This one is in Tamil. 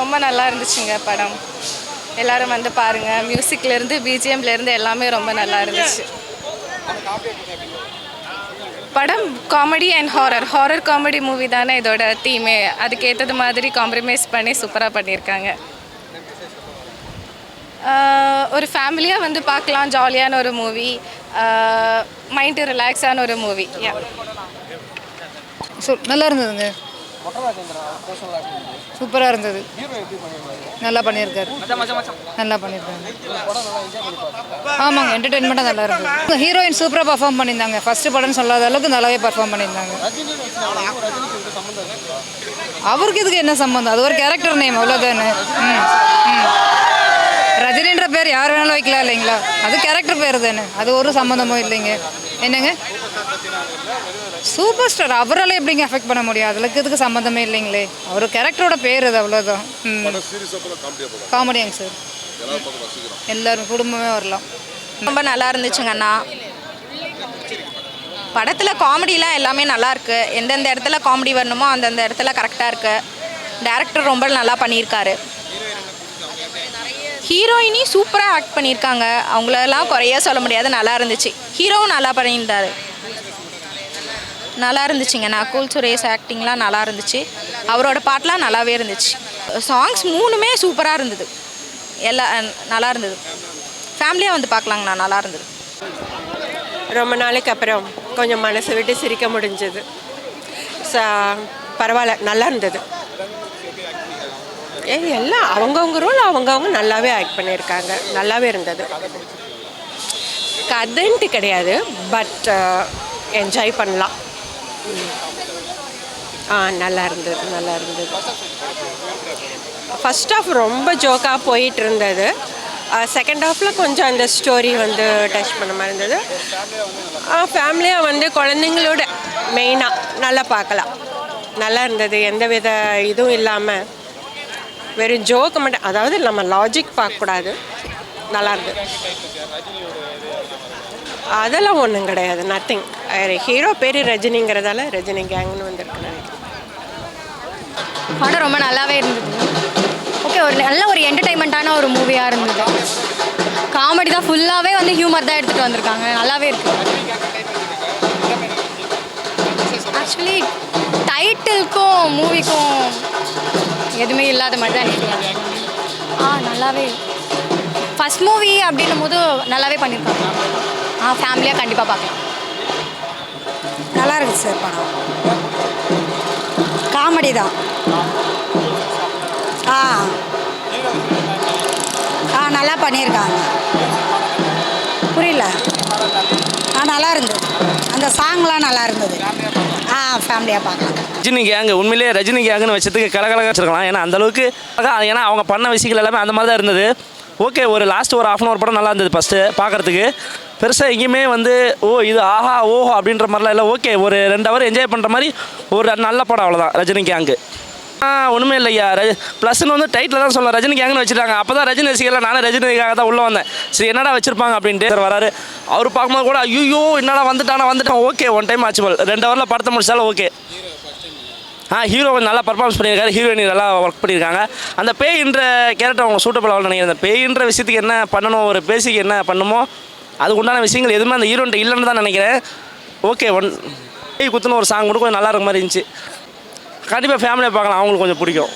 ரொம்ப நல்லா இருந்துச்சுங்க படம். எல்லாரும் வந்து பாருங்க. மியூசிக்ல இருந்து பிஜிஎம்ல இருந்து எல்லாமே ரொம்ப நல்லா இருந்துச்சு. படம் comedy and horror horror comedy movie தானே இதோட தீமே அதுக்கு ஏற்றது மாதிரி காம்ப்ரமைஸ் பண்ணி சூப்பராக பண்ணியிருக்காங்க. ஒரு ஃபேமிலியாக வந்து பார்க்கலாம். ஜாலியான ஒரு மூவி மைண்டு ரிலாக்ஸான ஒரு மூவி யா ஸோ நல்லா இருந்ததுங்க. சூப்பராக இருந்தது. நல்லா பண்ணியிருக்காரு. நல்லா பண்ணியிருக்காங்க. ஆமாங்க என்டர்டெயின்மெண்ட்டாக நல்லா இருந்தது. ஹீரோயின் சூப்பராக பர்ஃபார்ம் பண்ணியிருந்தாங்க. ஃபஸ்ட்டு படம்னு சொல்லாத அளவுக்கு நல்லாவே பர்ஃபார்ம் பண்ணியிருந்தாங்க. அவருக்கு இதுக்கு என்ன சம்மந்தம் அது ஒரு கேரக்டர் நேம் அவ்வளோதானே ம் ம். ரஜினின்ற பேர் யார் வேணாலும் வைக்கலாம் இல்லைங்களா? அது கேரக்டர் பேர் தானே அது ஒரு சம்மந்தமும் இல்லைங்க. என்னங்க? சூப்பர் ஸ்டார் அவரால் எப்படிங்க அஃபெக்ட் பண்ண முடியும்? அதுக்கு இதுக்கு சம்மந்தமே இல்லைங்களே. அவர் கேரக்டரோட பேர் அது அவ்வளோதான் காமெடியாங்க சார் எல்லாரும் குடும்பமே வரலாம். ரொம்ப நல்லா இருந்துச்சுங்க அண்ணா. படத்தில் காமெடிலாம் எல்லாமே நல்லா இருக்கு. எந்தெந்த இடத்துல காமெடி வரணுமோ அந்தந்த இடத்துல கரெக்டாக இருக்கு. டேரக்டர் ரொம்ப நல்லா பண்ணியிருக்காரு. ஹீரோயினி சூப்பராக ஆக்ட் பண்ணியிருக்காங்க. அவங்களெல்லாம் குறைய சொல்ல முடியாது. நல்லா இருந்துச்சு. ஹீரோவும் நல்லா பண்ணியிருந்தாரு. நல்லா இருந்துச்சுங்க. நான் கூல் சுரேஷ் ஆக்டிங்லாம் நல்லா இருந்துச்சு. அவரோட பாட்டெலாம் நல்லாவே இருந்துச்சு. சாங்ஸ் மூணுமே சூப்பராக இருந்தது. எல்லா நல்லா இருந்தது. ஃபேமிலியாக வந்து பார்க்கலாங்கண்ணா. நல்லா இருந்தது. ரொம்ப நாளைக்கு அப்புறம் கொஞ்சம் மனசு விட்டு சிரிக்க முடிஞ்சது. ச பரவாயில்ல. நல்லா இருந்தது. ஏ எல்லாம் அவங்கவுங்க ரோல் அவங்கவுங்க நல்லாவே ஆக்ட் பண்ணியிருக்காங்க. நல்லாவே இருந்தது. கதைன்ட்டு கிடையாது பட் என்ஜாய் பண்ணலாம். ஆ நல்லா இருந்தது நல்லா இருந்தது. ஃபஸ்ட் ஆஃப் ரொம்ப ஜோக்காக போயிட்டு இருந்தது. செகண்ட் ஹாஃபில் கொஞ்சம் அந்த ஸ்டோரி வந்து டச் பண்ண மாதிரி இருந்தது. ஃபேமிலியாக வந்து குழந்தைங்களோட மெயினாக நல்லா பார்க்கலாம். நல்லா இருந்தது எந்த வித இதுவும் இல்லாமல் வெறும் ஜோக்கு மட்டும் அதாவது நம்ம லாஜிக் பார்க்கக்கூடாது. நல்லா இருந்தது அதெல்லாம் ஒன்றும் கிடையாது. நத்திங் ஹீரோ பேர் ரஜினிங்கிறதால ரஜினி கேங்னு வந்திருக்கு நினைக்கிறேன். படம் ரொம்ப நல்லாவே இருந்தது. ஓகே ஒரு நல்ல ஒரு என்டர்டைன்மெண்ட்டான ஒரு மூவியாக இருந்தது. காமெடி தான் ஃபுல்லாகவே வந்து ஹியூமர் தான் எடுத்துகிட்டு வந்திருக்காங்க. நல்லாவே இருக்கு. ஆக்சுவலி டைட்டிலுக்கும் மூவிக்கும் எதுவுமே இல்லாத மாதிரி தான் எனக்கு ஆ நல்லாவே. ஃபஸ்ட் மூவி அப்படின்னும் போது நல்லாவே பண்ணியிருக்காங்க ஆ ஃபேமிலியாக கண்டிப்பாக பார்க்கலாம் நல்லா இருக்குது சார் படம். காமெடி தான். ஆ. ஆ நல்லா பண்ணியிருக்காங்க. நல்லா இருந்தது அந்த சாங்லாம் நல்லா இருந்தது ஆ ஃபேமிலியாக பார்க்கலாம். ரஜினி கேங்கு உண்மையிலேயே ரஜினி கேங்குன்னு வச்சதுக்கு கலகலக வச்சிருக்கலாம். ஏன்னா அந்த அளவுக்கு ஏன்னா அவங்க பண்ண விஷயங்கள் எல்லாமே அந்த மாதிரி தான் இருந்தது. ஓகே ஒரு லாஸ்ட் ஒரு ஆஃப் அன் அவர் படம் நல்லா இருந்தது ஃபஸ்ட்டு பார்க்குறதுக்கு. பெருசாக எங்கேயுமே வந்து ஓ இது ஆஹா ஓஹோ அப்படின்ற மாதிரிலாம் இல்லை. ஓகே ஒரு ரெண்டு ஹவர் என்ஜாய் பண்ணுற மாதிரி ஒரு நல்ல படம் அவ்வளோதான் ரஜினி கேங்கு ஆ ஒன்றுமே இல்லையா ரஜ ப்ளஸ்னு வந்து டைட்டில் தான் சொல்லலாம் ரஜினி கேங்னு வச்சுட்டாங்க. அப்போ தான் ரஜினி ரசிகர்கள் நானும் ரஜினிக்காக தான் உள்ளே வந்தேன். சரி என்னடா வச்சிருப்பாங்க அப்படின்ட்டு சார் வராரு. அவர் பார்க்கும்போது கூட ஐயோ என்னடா வந்துட்டானா வந்துட்டான். ஓகே ஒன் டைம் ஆச்சுவல் ரெண்டு ஹவரில் படத்தை முடிச்சாலும் ஓகே. ஆ ஹீரோ கொஞ்சம் நல்லா பர்ஃபார்மன்ஸ் பண்ணியிருக்காரு. ஹீரோயின் நல்லா ஒர்க் பண்ணியிருக்காங்க. அந்த பேயின்ற கேரக்டர் அவங்க சூட்டபிள் ஆகல நினைக்கிறேன். அந்த பேயின்ற விஷயத்துக்கு என்ன பண்ணணும்? ஒரு பேசிக்கு என்ன பண்ணுமோ அதுக்கு உண்டான விஷயங்கள் எதுவுமே அந்த ஹீரோன்ட்டு இல்லைன்னு தான் நினைக்கிறேன். ஓகே ஒன் பேய் குத்துன ஒரு சாங் கூட கொஞ்சம் நல்லா இருக்க மாதிரி இருந்துச்சு. கண்டிப்பாக ஃபேமிலியை பார்க்கலாம். அவங்களுக்கு கொஞ்சம் பிடிக்கும்.